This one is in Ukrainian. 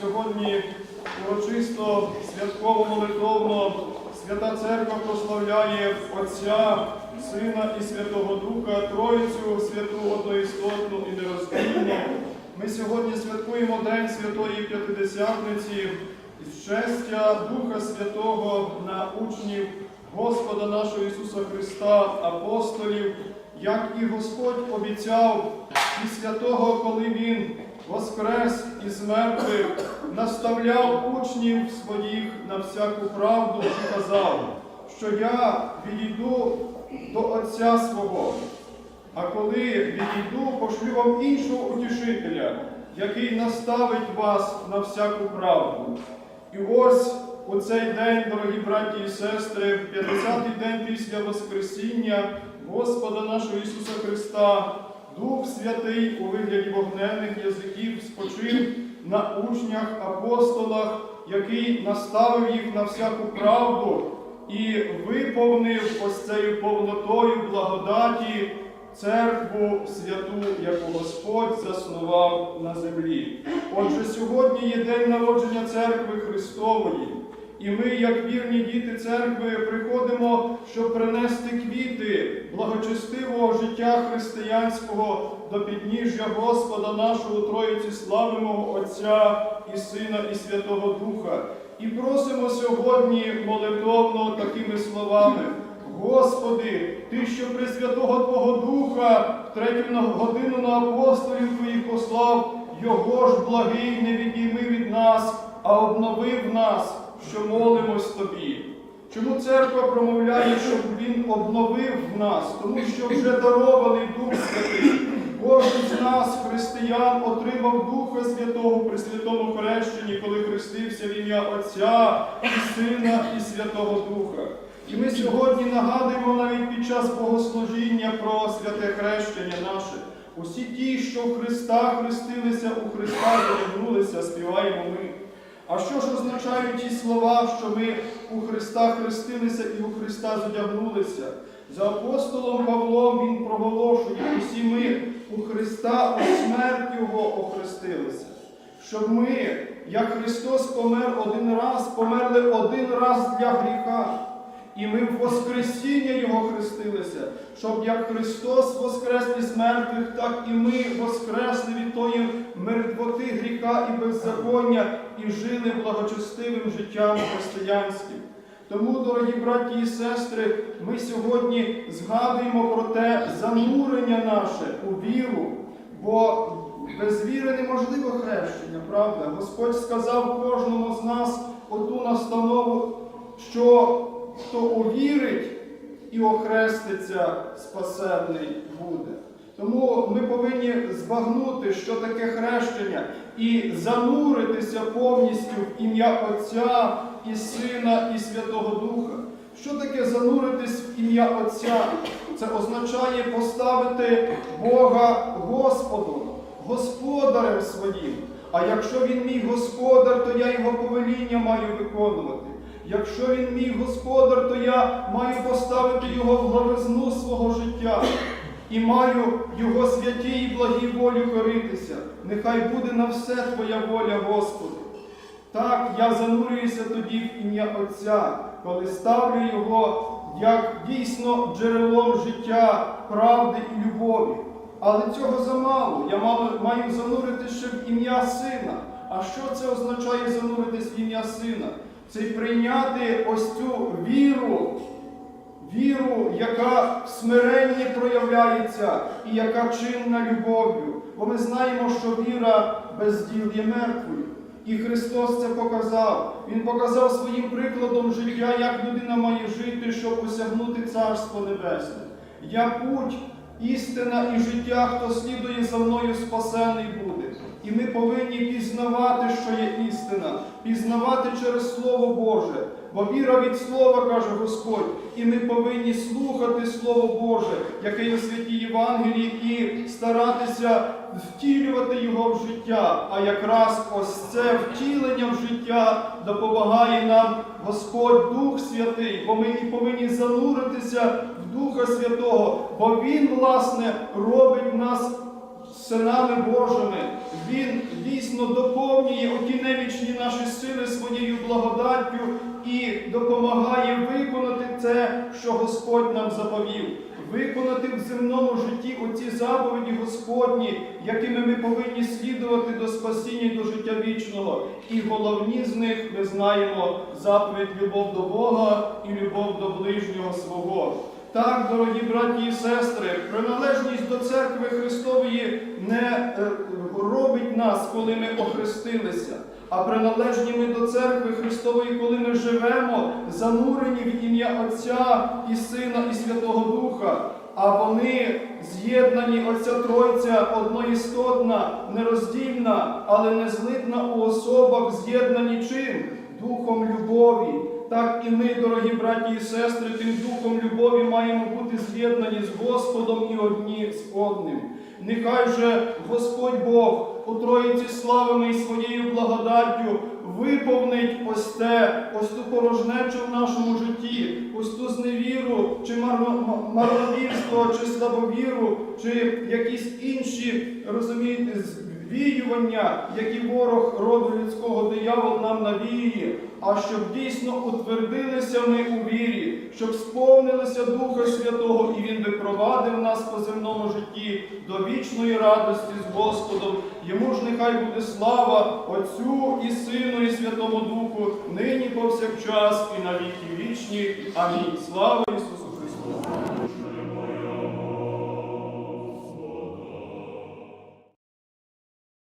сьогодні урочисто святково молитовно Свята Церква прославляє Отця, Сина і Святого Духа, Троїцю, святу одноістотну і нероздільну. Ми сьогодні святкуємо День Святої П'ятидесятниці і щастя Духа Святого на учнів Господа нашого Ісуса Христа, апостолів, як і Господь обіцяв після того, коли Він воскрес із мертвих, наставляв учнів своїх на всяку правду і казав, що я відійду до Отця свого, а коли відійду, пошлю вам іншого утішителя, який наставить вас на всяку правду. І ось у цей день, дорогі браті і сестри, 50-й день після Воскресіння Господа нашого Ісуса Христа, Дух Святий у вигляді вогненних язиків спочив на учнях, апостолах, який наставив їх на всяку правду і виповнив ось цією повнотою благодаті церкву святу, яку Господь заснував на землі. Отже, сьогодні є день народження церкви Христової. І ми, як вірні діти церкви, приходимо, щоб принести квіти благочестивого життя християнського до підніжжя Господа нашого Троїці славимого Отця і Сина, і Святого Духа. І просимо сьогодні молитовно такими словами. Господи, Ти, що при Святого Твого Духа в третю годину на апостолів Твоїх послав, Його ж благий не відійми від нас, а обновив нас, що молимось Тобі. Чому церква промовляє, щоб Він обновив нас, тому що вже дарований Дух Святий. Кожен з нас, християн, отримав Духа Святого при святому хрещенні, коли хрестився в ім'я Отця і Сина і Святого Духа. І ми сьогодні нагадуємо навіть під час богослужіння про святе хрещення наше. Усі ті, що в Христа хрестилися, у Христа задягнулися, співаємо ми. А що ж означають ті слова, що ми у Христа хрестилися і у Христа задягнулися? За апостолом Павлом він проголошує, усі ми у Христа у смерть Його охрестилися. Щоб ми, як Христос помер один раз, померли один раз для гріха. І ми в Воскресіння Його хрестилися, щоб як Христос воскрес із мертвих, так і ми воскресли від тої мертвоти гріха і беззаконня і жили благочестивим життям християнським. Тому, дорогі браті і сестри, ми сьогодні згадуємо про те занурення наше у віру, бо без віри неможливо хрещення, правда? Господь сказав кожному з нас оту настанову, що хто увірить і охреститься, спасенний буде. Тому ми повинні збагнути, що таке хрещення, і зануритися повністю в ім'я Отця і Сина і Святого Духа. Що таке зануритись в ім'я Отця? Це означає поставити Бога Господом, господарем своїм. А якщо він мій господар, то я його повеління маю виконувати. Якщо він мій господар, то я маю поставити його в главизну свого життя і маю його святій і благій волі коритися. Нехай буде на все Твоя воля, Господи. Так, я занурююся тоді в ім'я Отця, коли ставлю його як дійсно джерелом життя, правди і любові. Але цього замало. Я маю зануритися в ім'я Сина. А що це означає зануритись в ім'я Сина? Це прийняти ось цю віру, віру, яка в смиренні проявляється і яка чинна любов'ю. Бо ми знаємо, що віра без діл є мертвою. І Христос це показав. Він показав своїм прикладом життя, як людина має жити, щоб осягнути Царство Небесне. Я путь, істина і життя, хто слідує за мною, спасений буде. І ми повинні пізнавати, що є істина, пізнавати через Слово Боже. Бо віра від Слова, каже Господь, і ми повинні слухати Слово Боже, яке є в святій Євангелії, і старатися втілювати його в життя. А якраз ось це втілення в життя допомагає нам Господь Дух Святий, бо ми і повинні зануритися в Духа Святого, бо Він, власне, робить нас синами Божими. Він дійсно доповнює оті немічні наші сили своєю благодаттю і допомагає виконати це, що Господь нам заповів. Виконати в земному житті оці заповіді Господні, якими ми повинні слідувати до спасіння і до життя вічного. І головні з них ми знаємо заповідь любов до Бога і любов до ближнього свого. Так, дорогі браті і сестри, приналежність до церкви Христової не е, робить нас, коли ми охрестилися, а приналежні ми до церкви Христової, коли ми живемо, занурені в ім'я Отця і Сина і Святого Духа. А вони з'єднані Отця Тройця, одноістотна, нероздільна, але незлитна у особах, з'єднані чим? Духом любові. Так і ми, дорогі браті і сестри, тим духом любові маємо бути з'єднані з Господом і одні з одним. Нехай же Господь Бог у Троїці славами і своєю благодаттю виповнить ось те, ось ту порожнечу в нашому житті, ось ту зневіру, чи марно- марновірство, чи слабовіру, чи якісь інші, розумієте, звіювання, які ворог роду людського диявол нам навіює, а щоб дійсно утвердилися ми у вірі, щоб сповнилися Духа Святого, і Він би провадив нас по земному житті до вічної радості з Господом. Йому ж нехай буде слава Отцю і Сину, і Святому Духу, нині повсякчас, і на віки вічні. Амінь. Слава Ісусу!